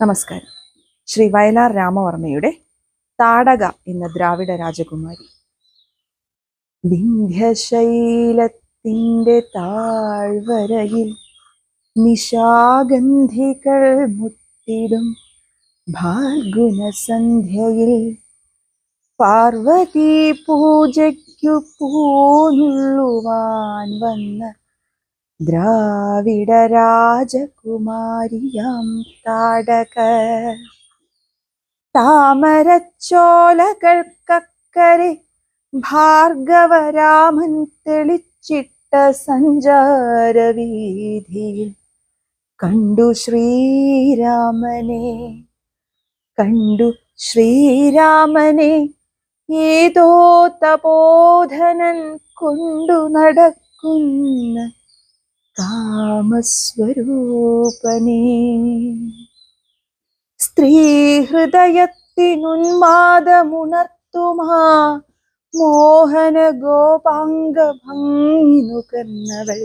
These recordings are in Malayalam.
നമസ്കാരം. ശ്രീ വയലാർ രാമവർമ്മയുടെ താടക എന്ന ദ്രാവിഡ രാജകുമാരി. വിന്ധ്യശൈലത്തിന്റെ താഴ്വരയിൽ നിശാഗന്ധികൾ മുത്തിടും ഭാർഗുണസന്ധ്യയിൽ പാർവതി പൂജയ്ക്കു പൂനുള്ളുവാൻ വന്ന ദ്രാവിഡ രാജകുമാരിയാം താടക താമരച്ചോലകൾക്കക്കരെ ഭാർഗവരാമൻ തെളിച്ചിട്ട സഞ്ചാരവീതിയിൽ കണ്ടു ശ്രീരാമനെ കണ്ടു ശ്രീരാമനെ ഏതോ തപോധനൻ കൊണ്ടു നടക്കുന്ന കാമസ്വരൂപനേ സ്ത്രീഹൃദയത്തിനുന്മാദമുണർത്തുമാ മോഹന ഗോപാംഗ ഭംഗിനുകർന്നവൾ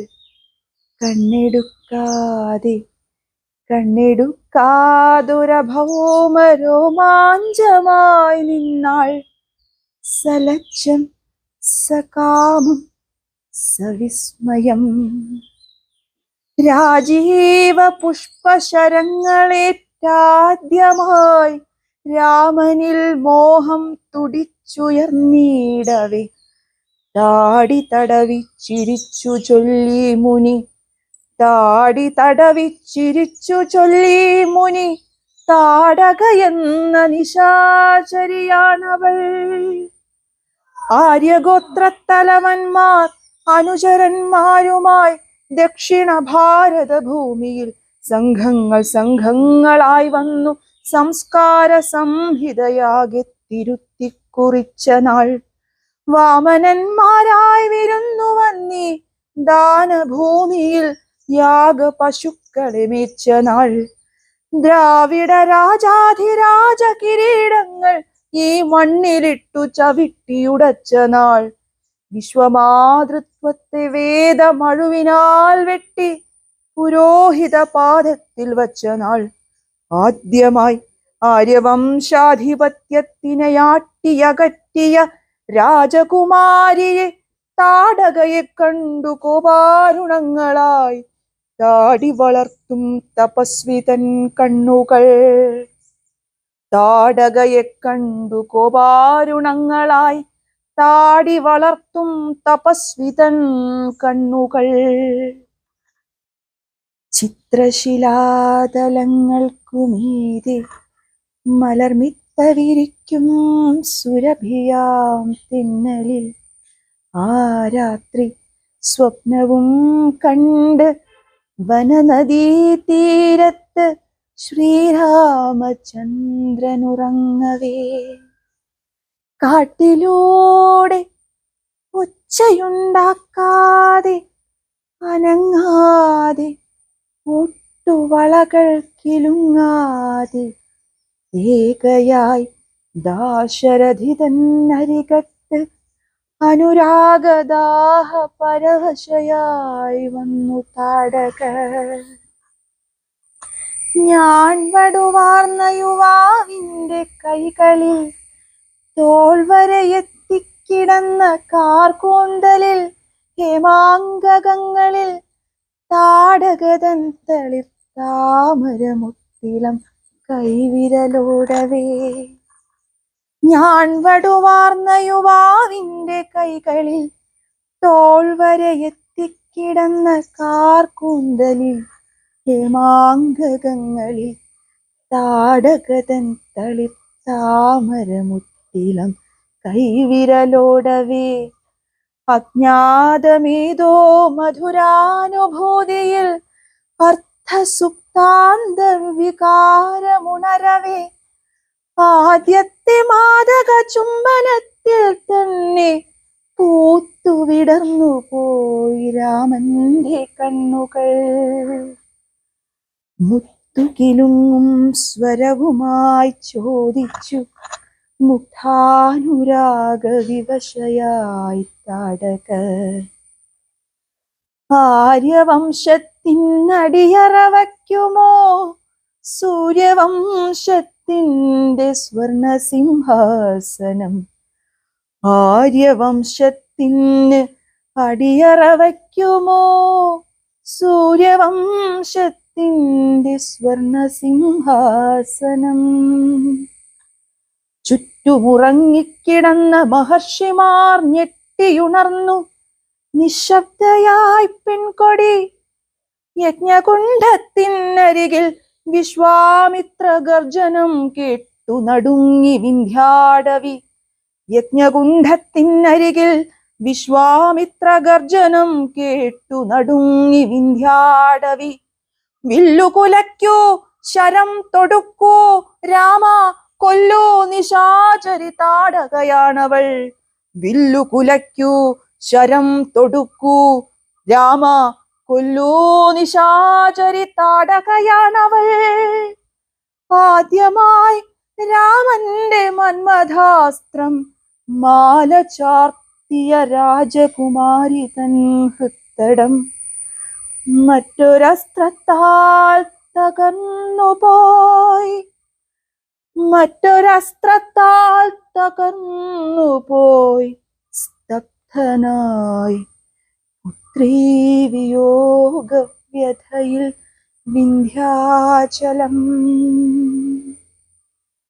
കണ്ണെടുക്കാതെ കണ്ണെടുക്കാതുരഭൗമരോമാഞ്ചമായി നിന്നാൾ സലക്ഷം സകാമം സവിസ്മയം. രാജീവ പുഷ്പശരങ്ങളേറ്റാദ്യമായി രാമനിൽ മോഹം തുടിച്ചുയർന്നിടവേ. താടി തടവി ചിരിച്ചു ചൊല്ലി മുനി. താടി തടവി ചിരിച്ചു ചൊല്ലി മുനി. താടക എന്ന നിശാചരിയാണവൾ. ആര്യഗോത്രത്തലവന്മാർ അനുചരന്മാരുമായി ദക്ഷിണ ഭാരത ഭൂമിയിൽ സംഘങ്ങൾ സംഘങ്ങളായി വന്നു സംസ്കാര സംഹിതയാകെ തിരുത്തി കുറിച്ച നാൾ. വാമനന്മാരായി വിരുന്നു വന്നി ദാനഭൂമിയിൽ യാഗ പശുക്കളെ മേച്ച നാൾ. ദ്രാവിഡ രാജാധിരാജ കിരീടങ്ങൾ ഈ മണ്ണിലിട്ടു ചവിട്ടിയുടച്ച നാൾ. വിശ്വമാതൃത്വത്തെ വേദമഴുവിനാൽ വെട്ടി പുരോഹിത പാദത്തിൽ വച്ച നാൾ. ആദ്യമായി ആര്യവംശാധിപത്യത്തിനെയാട്ടിയകറ്റിയ രാജകുമാരിയെ താടകയെ കണ്ടു കോപാരുണങ്ങളായി താടി വളർത്തും തപസ്വിതൻ കണ്ണുകൾ. താടകയെ കണ്ടു കോപാരുണങ്ങളായി താടി വളർത്തും തപസ്വിതൻ കണ്ണുകൾ. ചിത്രശിലാതലങ്ങൾക്കുമീതെ മലർമിത്തവിരിക്കും സുരഭിയാം തിന്നലിൽ. ആ രാത്രി സ്വപ്നവും കണ്ട് വനനദീ തീരത്ത് ശ്രീരാമചന്ദ്രനുറങ്ങവേ. കാട്ടിലൂടെ ഒച്ചയുണ്ടാക്കാതെ അനങ്ങാതെ ഒട്ടുവളകൾ കിലുങ്ങാതെ ഏകയായി ദാശരഥി അരികത്ത് അനുരാഗദാഹ പരവശയായി വന്നു താടക ഞാൻ വടുവാർന്ന യുവാവിന്റെ കൈകളിൽ തോൾ വരെ എത്തിക്കിടന്ന കാർകൂന്തലിൽ ഹേമാങ്കകങ്ങളിൽ താടകതൻ തളിർ കൈവിരലോടവേ. ഞാൻ വടുവാർന്ന യുവാവിന്റെ കൈകളിൽ തോൾ വരെ എത്തിക്കിടന്ന കാർകൂന്തലിൽ ഹേമാങ്കകങ്ങളിൽ താടകതൻ തളിർ താമരമുത്തിളം കൈവിരലോടവേ. അജ്ഞാതമേതോ മധുരാനുഭൂതിയിൽ അർത്ഥസുപ്താന്തർവികാരമുണരവേ ആദ്യത്തെ മാതക ചുംബനത്തിൽ തന്നെ പൂത്തുവിടർന്നു പോയി രാമന്റെ കണ്ണുകൾ. മുത്തുകിലുങ്ങും സ്വരവുമായി ചോദിച്ചു മുഖാനുരാഗ വിവശയായി താടക ആര്യവംശത്തിനടിയറ വയ്ക്കുമോ സൂര്യവംശത്തിന്റെ സ്വർണസിംഹാസനം. ആര്യവംശത്തിന് അടിയറവയ്ക്കുമോ? സൂര്യവംശത്തിന്റെ സ്വർണസിംഹാസനം. ചുറ്റുമുറങ്ങിക്കിടന്ന മഹർഷിമാർ ഞെട്ടിയുണർന്നു. നിശബ്ദയായി പെൺകൊടി യജ്ഞകുണ്ഠത്തിനരികിൽ വിശ്വാമിത്ര ഗർജനം കേട്ടു നടുങ്ങി വിന്ധ്യാടവി. യജ്ഞകുണ്ഠത്തിനരികിൽ വിശ്വാമിത്ര ഗർജനം കേട്ടു നടുങ്ങി വിന്ധ്യാടവി. വില്ലുകുലയ്ക്കോ ശരം തൊടുക്കോ രാമ കൊല്ലോ നിശാചരി താടകയാണവൾ വില്ലു കുലയ്ക്കൂ ശരം തൊടുക്കൂ. രാമ കൊല്ലോ നിശാചരി താടകയാണവൾ ആദ്യമായി രാമന്റെ മന്മഥാസ്ത്രം മാല ചാർത്തിയ രാജകുമാരി തൻ ഹൃത്തടം മറ്റൊരസ്ത്രത്താൽ തകർന്നു പോയി മറ്റൊരസ്ത്രത്താൽ തകർന്നു പോയി സ്തബ്ധനായി. പുത്രീ വിയോഗ വ്യഥയിൽ വിന്ധ്യാചലം.